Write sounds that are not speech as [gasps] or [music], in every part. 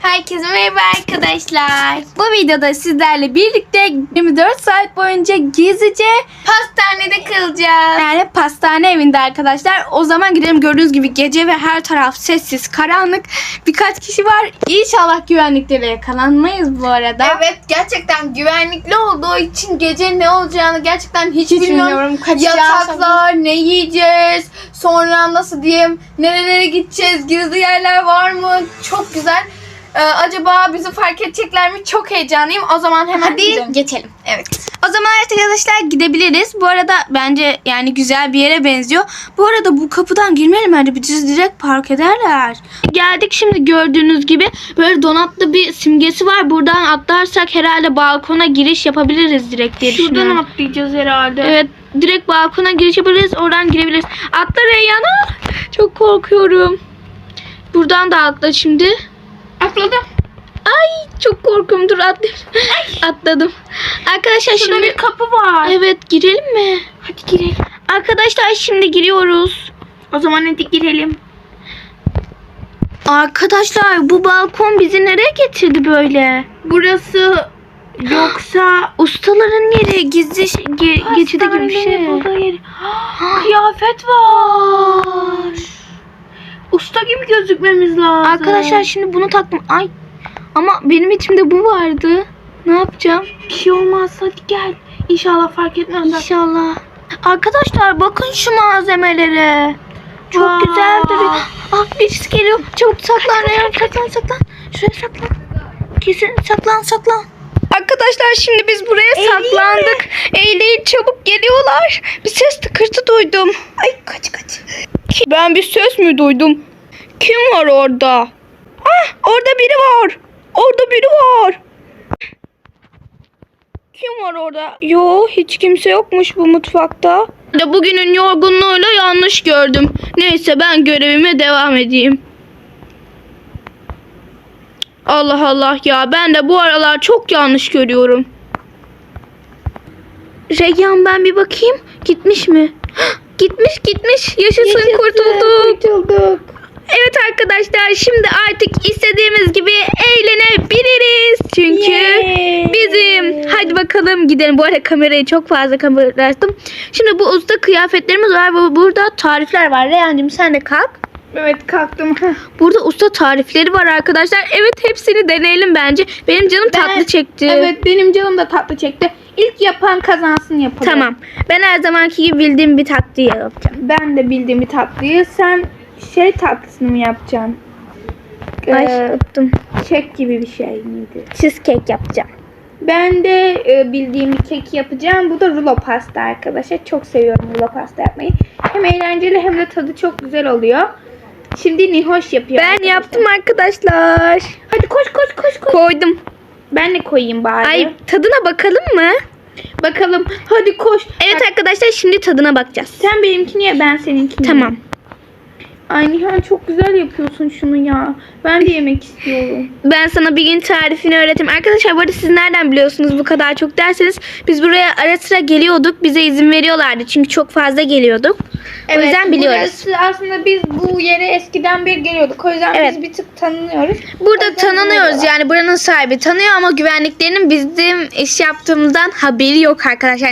Herkese merhaba arkadaşlar. Bu videoda sizlerle birlikte 24 saat boyunca gizlice pastanede kalacağız. Yani pastane evinde arkadaşlar. O zaman gidelim gördüğünüz gibi gece ve her taraf sessiz, karanlık. Birkaç kişi var. İnşallah güvenliklere yakalanmayız bu arada. Evet gerçekten güvenlikli olduğu için gece ne olacağını gerçekten hiç, Hiç bilmiyorum. bilmiyorum. Kaçacağız. Yataklar, ne yiyeceğiz, sonra nasıl diyeyim, nerelere gideceğiz, gizli yerler var mı? Çok güzel. Ee, acaba bizi fark edecekler mi? Çok heyecanlıyım. O zaman hemen Hadi gidelim. geçelim. Evet. O zaman arkadaşlar gidebiliriz. Bu arada bence yani güzel bir yere benziyor. Bu arada bu kapıdan girmeyelim bence. Bizi direkt park ederler. Geldik şimdi gördüğünüz gibi böyle donatlı bir simgesi var. Buradan atlarsak herhalde balkona giriş yapabiliriz direkt diye düşünüyorum. atlayacağız herhalde. Evet direkt balkona giriş yapabiliriz. Oradan girebiliriz. Atla Reyyan'a. Çok korkuyorum. Buradan da atla şimdi. Atladım. Ay çok korkuyorum. Dur atlayayım. Atladım. Arkadaşlar Şurada şimdi bir kapı var. Evet girelim mi? Hadi girelim. Arkadaşlar şimdi giriyoruz. O zaman hadi girelim. Arkadaşlar bu balkon bizi nereye getirdi böyle? Burası yoksa [gasps] Ustaların yeri gizli şey- ge- geçidi gibi bir şey. [gasps] [gasps] Kıyafet var. Usta gibi gözükmemiz lazım. Arkadaşlar şimdi bunu taktım. Ay ama benim içimde bu vardı. Ne yapacağım? bir şey olmaz hadi gel. İnşallah fark etmezler. İnşallah. Arkadaşlar bakın şu malzemelere. Çok Vay. güzel duruyor. Ah birisi geliyor. Çabuk saklan Reyhan. Saklan saklan. Şuraya saklan. Kesin saklan saklan. Arkadaşlar şimdi biz buraya saklandık. Eğleyin çabuk geliyorlar. Bir ses tıkırtı duydum. Ay kaç kaç. Ben bir ses mi duydum? Kim var orada? Ah orada biri var. Orada biri var. Kim var orada? Yo hiç kimse yokmuş bu mutfakta. De bugünün yorgunluğuyla yanlış gördüm. Neyse ben görevime devam edeyim. Allah Allah ya ben de bu aralar çok yanlış görüyorum. Reyhan ben bir bakayım. Gitmiş mi? Gitmiş gitmiş. Yaşasın, kurtulduk. Kurtulduk. Evet arkadaşlar şimdi artık istediğimiz gibi eğlenebiliriz. Çünkü Yay. bizim. Hadi bakalım gidelim. Bu arada kamerayı çok fazla kameralaştım. Şimdi bu usta kıyafetlerimiz var. Burada tarifler var. Reyhancığım sen de kalk. Evet kalktım. Burada usta tarifleri var arkadaşlar. Evet hepsini deneyelim bence. Benim canım Ben- tatlı çekti. evet benim canım da tatlı çekti. İlk yapan kazansın yapalım. Tamam. Ben her zamanki gibi bildiğim bir tatlıyı yapacağım. Ben de bildiğim bir tatlıyı. Sen şey tatlısını mı yapacaksın? Ay Ee, unuttum. kek gibi bir şey miydi? Cheesecake yapacağım. Ben de e, bildiğim bir kek yapacağım. Bu da rulo pasta arkadaşlar. Çok seviyorum rulo pasta yapmayı. Hem eğlenceli hem de tadı çok güzel oluyor. Şimdi Nihoş yapıyor. Ben arkadaşlar. yaptım arkadaşlar. Hadi koş koş koş koş. Koydum. Ben de koyayım bari. Ay tadına bakalım mı? Bakalım. Hadi koş. Evet arkadaşlar şimdi tadına bakacağız. Sen benimkini ye ben seninkini. Tamam. Ay Nihan çok güzel yapıyorsun şunu ya. Ben de yemek istiyorum. Ben sana bir gün tarifini öğreteyim. Arkadaşlar bu arada siz nereden biliyorsunuz bu kadar çok derseniz biz buraya ara sıra geliyorduk. Bize izin veriyorlardı çünkü çok fazla geliyorduk. O yüzden biliyoruz. Burası aslında biz bu yere eskiden bir geliyorduk. O yüzden Evet. biz bir tık tanınıyoruz. Burada tanınıyoruz yani buranın sahibi tanıyor ama güvenliklerinin bizim iş yaptığımızdan haberi yok arkadaşlar.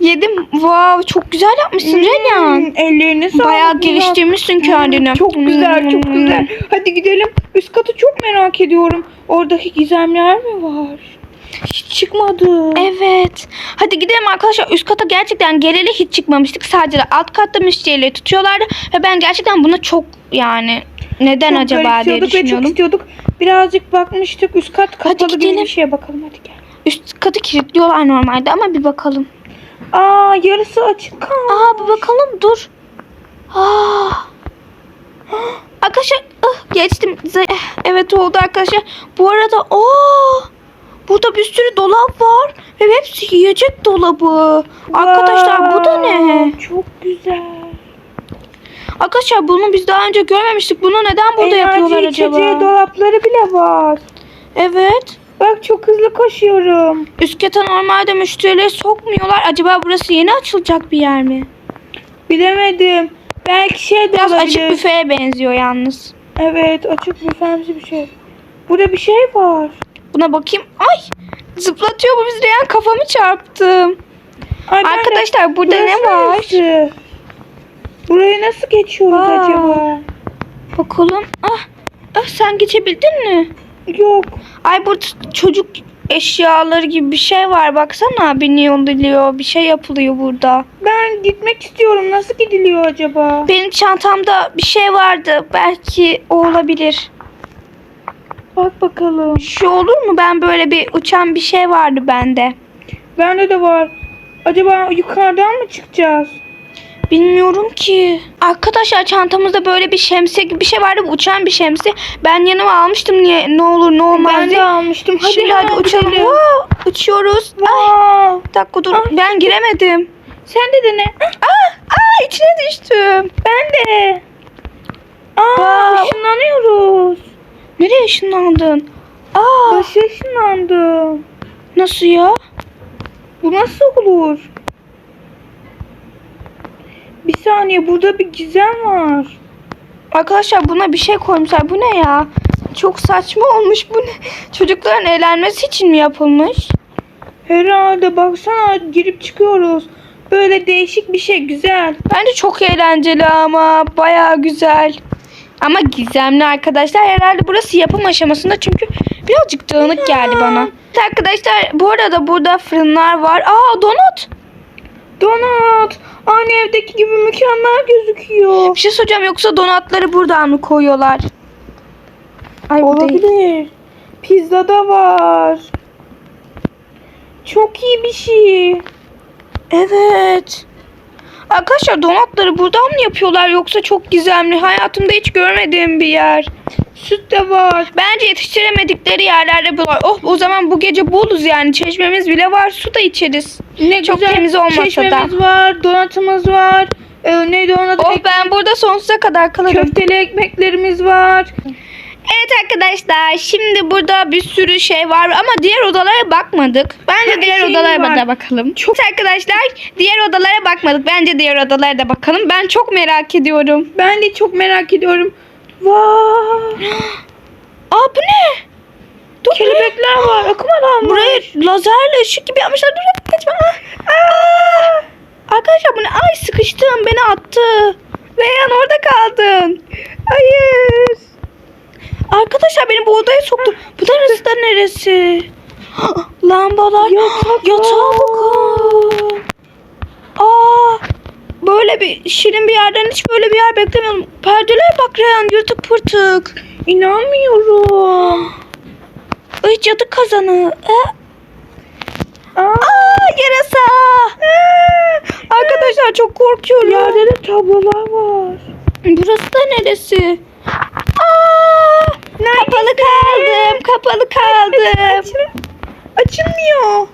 Yedim. Wow çok güzel yapmışsın Reyhan. Hmm, ellerine sağlık. Bayağı geliştirmişsin kendini. Hmm, Çok güzel, çok güzel. Hadi gidelim. Üst katı çok merak ediyorum. Oradaki gizemler mi var? Hiç çıkmadı. Evet. Hadi gidelim arkadaşlar. Üst kata gerçekten geleli hiç çıkmamıştık. Sadece de alt katta müşterileri tutuyorlardı. Ve ben gerçekten buna çok yani neden Çok acaba diye garipsiyorduk ve çok düşünüyordum. istiyorduk. Birazcık bakmıştık. Üst kat kapalı gibi gidelim. bir şeye bakalım. Hadi gel. Üst katı kilitliyorlar normalde ama bir bakalım. Aa yarısı açık kalmış. Aa bir bakalım dur. Aa. Arkadaşlar ıh, geçtim. Z- Evet oldu arkadaşlar. Bu arada o Burada bir sürü dolap var ve hepsi yiyecek dolabı. Arkadaşlar bu da ne? Çok güzel. Arkadaşlar bunu biz daha önce görmemiştik. Bunu neden burada yapıyorlar Enerji acaba? içeceği dolapları bile var. Evet. Bak çok hızlı koşuyorum. Üst kata normalde müşterileri sokmuyorlar. Acaba burası yeni açılacak bir yer mi? Bilemedim. Belki şey de Biraz olabilir. açık büfeye benziyor yalnız. Evet açık büfemsi bir şey. Burada bir şey var. Buna bakayım. Ay zıplatıyor bu biz Reyhan kafamı çarptım. Ay, Arkadaşlar burada ne var? neresi? Burayı nasıl geçiyoruz Aa. acaba? Bakalım. Ah, ah sen geçebildin mi? Yok. Ay burada çocuk eşyaları gibi bir şey var. Baksana biniliyor, bir şey yapılıyor burada. Ben gitmek istiyorum. Nasıl gidiliyor acaba? Benim çantamda bir şey vardı. Belki o olabilir. Bak bakalım. Şu olur mu? Ben böyle bir uçan bir şey vardı bende. Bende de var. Acaba yukarıdan mı çıkacağız? Bilmiyorum ki. Arkadaşlar çantamızda böyle bir şemsiye gibi bir şey vardı. Bu uçan bir şemsiye. Ben yanıma almıştım niye ne olur ne olmaz ben diye. de almıştım. Hadi Şimdi hadi uçalım. Wow, uçuyoruz. Ay, Wow. bir dakika dur. Ay. Ben giremedim. Sen de dene. Aa, aa içine düştüm. Ben de. Aa, Wow. ışınlanıyoruz. Nereye ışınlandın? Aa, Başa ışınlandım. nasıl ya? Bu nasıl olur? Bir saniye burada bir gizem var. Arkadaşlar buna bir şey koymuşlar. Bu ne ya? Çok saçma olmuş bu ne? Çocukların eğlenmesi için mi yapılmış? Herhalde baksana girip çıkıyoruz. Böyle değişik bir şey güzel. Bence çok eğlenceli ama bayağı güzel. Ama gizemli arkadaşlar. Herhalde burası yapım aşamasında çünkü birazcık dağınık geldi bana. Arkadaşlar bu arada burada fırınlar var. Aa donut. Donut. Aynı evdeki gibi mükemmel gözüküyor. Bir şey soracağım yoksa donatları buradan mı koyuyorlar? Ay. Olabilir. Pizza da var. Çok iyi bir şey. Evet. Arkadaşlar donatları buradan mı yapıyorlar yoksa çok gizemli? Hayatımda hiç görmediğim bir yer. Süt de var. Bence yetiştiremedikleri yerlerde yapıyorlar. Oh o zaman bu gece boluz yani. Çeşmemiz bile var. Su da içeriz. Ne Çok güzel temiz olmasa da. çeşmemiz var, donatımız var. Ee, neydi onun adı? Oh ben burada sonsuza kadar kalırım. Köfteli ekmeklerimiz var. Evet arkadaşlar şimdi burada bir sürü şey var ama diğer odalara bakmadık. Bence Her diğer şeyimiz odalara var. da bakalım. Çok evet arkadaşlar diğer odalara bakmadık. Bence diğer odalara da bakalım. Ben çok merak ediyorum. Ben de çok merak ediyorum. Vay! [gasps] Aa bu ne? Dur Kelebekler var. Akımadan buraya lazerle ışık gibi yapmışlar. Dur geçme. Aa! Aa! Arkadaşlar bu ne? Ay sıkıştım beni attı. Reyhan orada kaldın. Hayır. Arkadaşlar beni bu odaya soktu. Bu da neresi? [gasps] Lambalar. Yatak Yatağa bakın. Aa, böyle bir şirin bir yerden hiç böyle bir yer beklemiyordum. Perdeler bak Reyhan yırtık pırtık. İnanmıyorum. Ay cadı kazanı. Ee, Aa, Aa yarasa. Arkadaşlar çok korkuyorum. yerde de tablolar var. Burası da neresi? Aa, kapalı kaldım. Kapalı kaldım. Açılmıyor.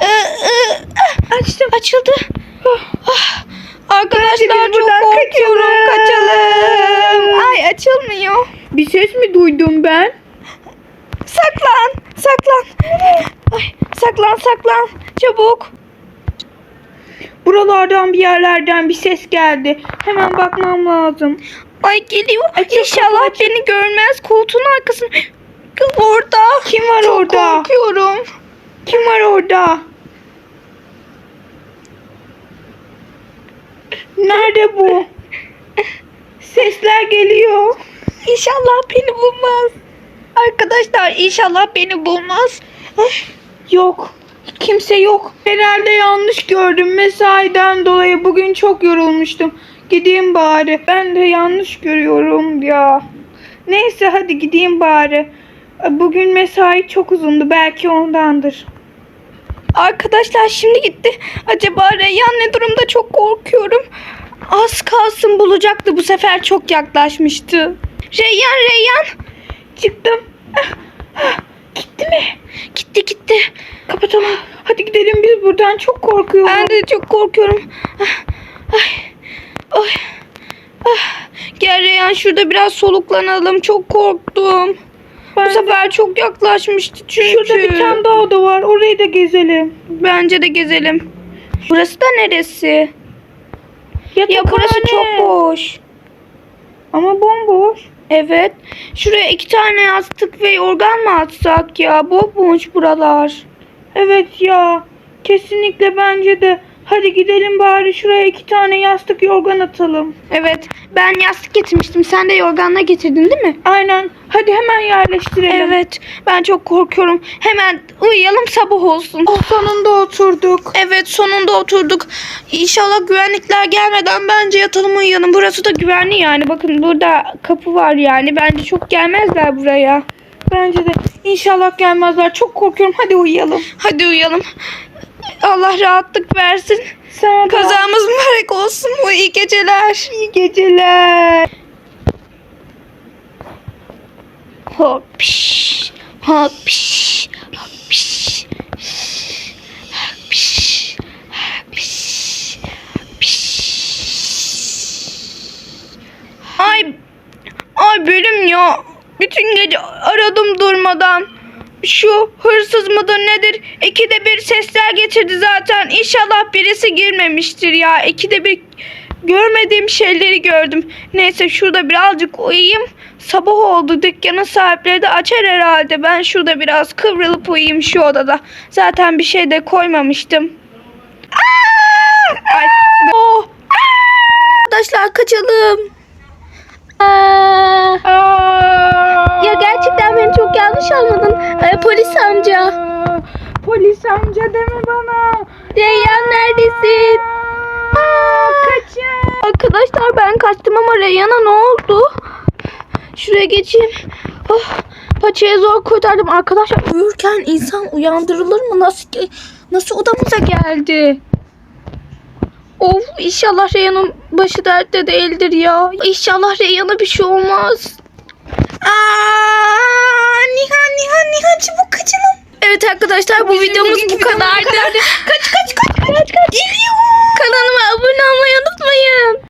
Ee, e, ah, Açtım. Açıldı. Ah, Arkadaşlar biz çok buradan korkuyorum. kaçalım. Kaçalım. Ay açılmıyor. Bir ses mi duydum ben? Saklan. Saklan. Ay, saklan saklan. Çabuk. Buralardan bir yerlerden bir ses geldi. Hemen bakmam lazım. Ay geliyor. Açıl, İnşallah açıl. beni görmez. Koltuğun arkasında. Orada. Kim var Çok orada? korkuyorum. Kim var orada? Nerede bu? Sesler geliyor. İnşallah beni bulmaz. Arkadaşlar inşallah beni bulmaz. Yok. Kimse yok. Herhalde yanlış gördüm. Mesaiden dolayı bugün çok yorulmuştum. Gideyim bari. Ben de yanlış görüyorum ya. Neyse hadi gideyim bari. Bugün mesai çok uzundu. Belki ondandır. Arkadaşlar şimdi gitti. Acaba Reyhan ne durumda çok korkuyorum. Az kalsın bulacaktı. Bu sefer çok yaklaşmıştı. Reyhan Reyhan. Çıktım. Ah, ah, Gitti mi? Gitti gitti. Kapatalım. Hadi gidelim biz buradan çok korkuyorum. Ben de çok korkuyorum. Ah, Ay, ah. Reyhan şurada biraz soluklanalım. Çok korktum. Ben Bu sefer çok yaklaşmıştı çünkü. Şurada bir tane daha oda var. Orayı da gezelim. Bence de gezelim. Burası da neresi? Ya Yatakhane. burası çok boş. Ama bomboş. Evet. Şuraya iki tane yastık ve yorgan mı atsak ya? Bomboş buralar. Evet ya. Kesinlikle bence de. Hadi gidelim bari şuraya iki tane yastık yorgan atalım. Evet. Ben yastık getirmiştim. Sen de yorganla getirdin değil mi? Aynen. Hadi hemen yerleştirelim. Evet. Ben çok korkuyorum. Hemen uyuyalım sabah olsun. Oh, sonunda oturduk. Evet sonunda oturduk. İnşallah güvenlikler gelmeden bence yatalım uyuyalım. Burası da güvenli yani. Bakın burada kapı var yani. Bence çok gelmezler buraya. Bence de. İnşallah gelmezler. Çok korkuyorum. Hadi uyuyalım. Hadi uyuyalım. Allah rahatlık versin. Da Kazamız mübarek olsun. Bu iyi geceler. iyi geceler. Hop piş. Hop piş. Hop piş. Hop piş. Hop piş. Hop piş. Ay ay benim ya. Bütün gece aradım durmadan. Şu hırsız mıdır nedir? İkide bir sesler getirdi zaten. İnşallah birisi girmemiştir ya. İkide bir görmediğim şeyleri gördüm. Neyse şurada birazcık uyuyayım. Sabah oldu. Dükkanın sahipleri de açar herhalde. Ben şurada biraz kıvrılıp uyuyayım şu odada. Zaten bir şey de koymamıştım. Ay, oh! Arkadaşlar kaçalım. Aa! Yanlış anladın. Ee, polis amca. Polis amca deme bana. Reyyan neredesin? Aa, kaçın. Arkadaşlar ben kaçtım ama Reyyan'a ne oldu? Şuraya geçeyim. Oh, paçayı zor kurtardım. Arkadaşlar uyurken insan uyandırılır mı? Nasıl nasıl odamıza geldi? Of inşallah Reyhan'ın başı dertte değildir ya. İnşallah Reyhan'a bir şey olmaz. Aa, Nihan Nihan Nihan çabuk kaçalım. Evet arkadaşlar bu videomuz bu kadardı. kaç kaç kaç kaç kaç. Geliyor. Kanalıma abone olmayı unutmayın.